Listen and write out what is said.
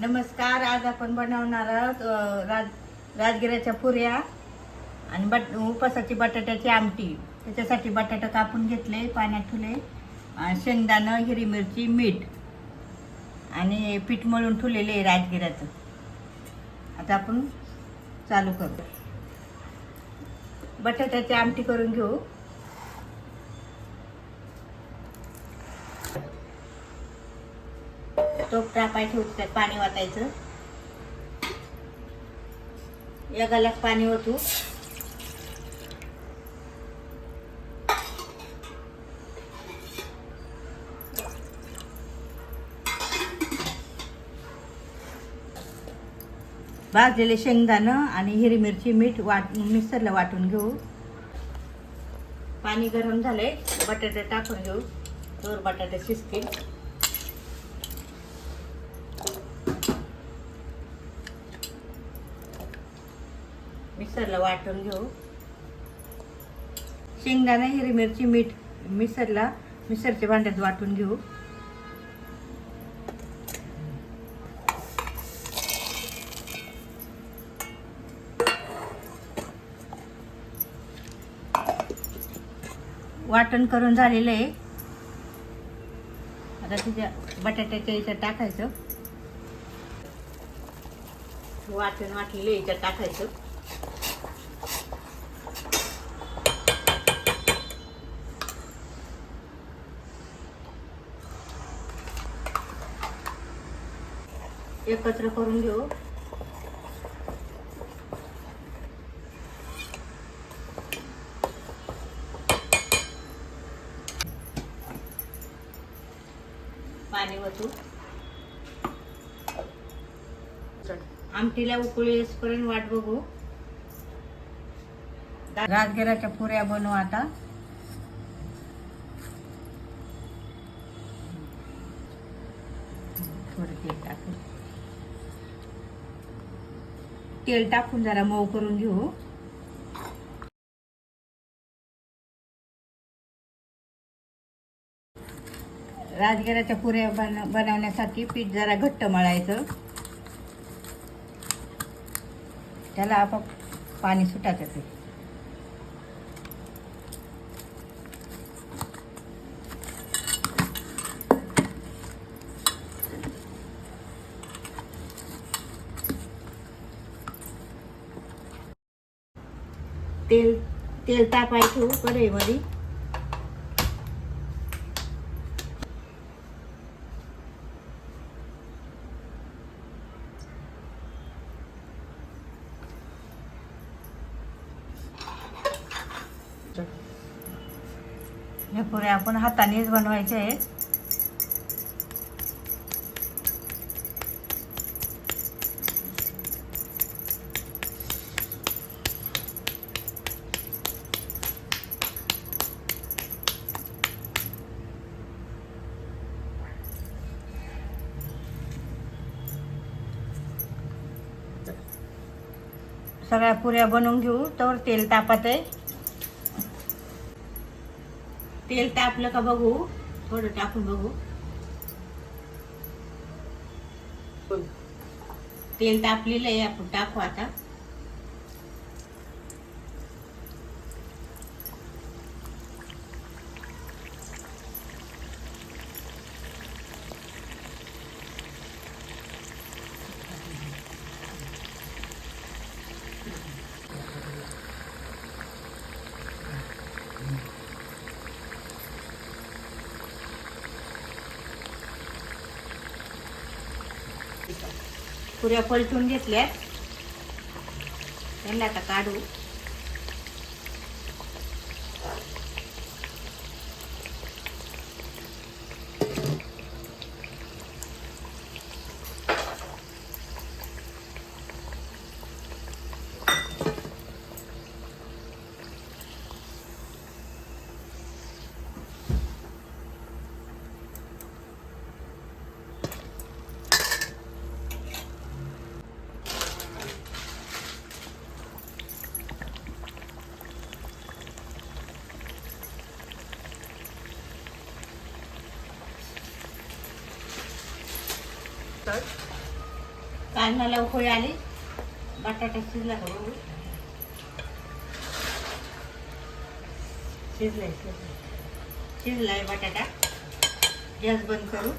नमस्कार आज आपण बनवणार आहोत राज राजगिऱ्याच्या पुऱ्या आणि बट उपासाची बटाट्याची आमटी. त्याच्यासाठी बटाटा कापून घेतले पाण्यात ठेवले. शेंगदाणं हिरवी मिरची मीठ आणि पीठ मळून ठेवलेले आहे राजगिऱ्याचं. आता आपण चालू करू. बटाट्याची आमटी करून घेऊ. टोप टापाय ठेवतात पाणी वाटायचं या गालात पाणी ओतू. भाजलेले शेंगदाणं आणि हिरवी मिरची मीठ वाट मिक्सरला वाटून घेऊ. पाणी गरम झालंय बटाटे टाकून घेऊ. दोर बटाटे शिजतील. मिक्सरला वाटून घेऊ. शेंगदाणा हिरवी मिरची मीठ मिक्सरला मिक्सरच्या भांड्यात वाटून घेऊ. वाटण करून झालेलं आहे. आता तिच्या बटाट्याच्या याच्यात टाकायचं. वाटण वाटलेलं आहे याच्यात टाकायचं. एकत्र करून घेऊ. पाणी वतू. आमटीला उकळी येईपर्यंत वाट बघू. राजगिराच्या पुऱ्या बनवू आता. थोडं तेल टाकू. तेल टाकून जरा मऊ करून घेऊ. राजगिराच्या पुऱ्या बन बनवण्यासाठी पीठ जरा घट्ट मळायचं. त्याला आपण पाणी सुटायचं ते. तेल तेल तापायचं कढईमध्ये हे पुऱ्या आपण हातानेच बनवायचे आहेत सगळ्या पुऱ्या बनवून घेऊ तर तेल तापत आहे. तेल तापलं का बघू थोडं टाकून बघू. तेल तापलेलं आहे आपण टाकू आता. पुऱ्या पलटून घेतल्या त्यांना आता काढू. हळद कांदाला उकळी आली. बटाटा शिजला का बघू? शिजलाय. शिजलाय बटाटा. गॅस बंद करू.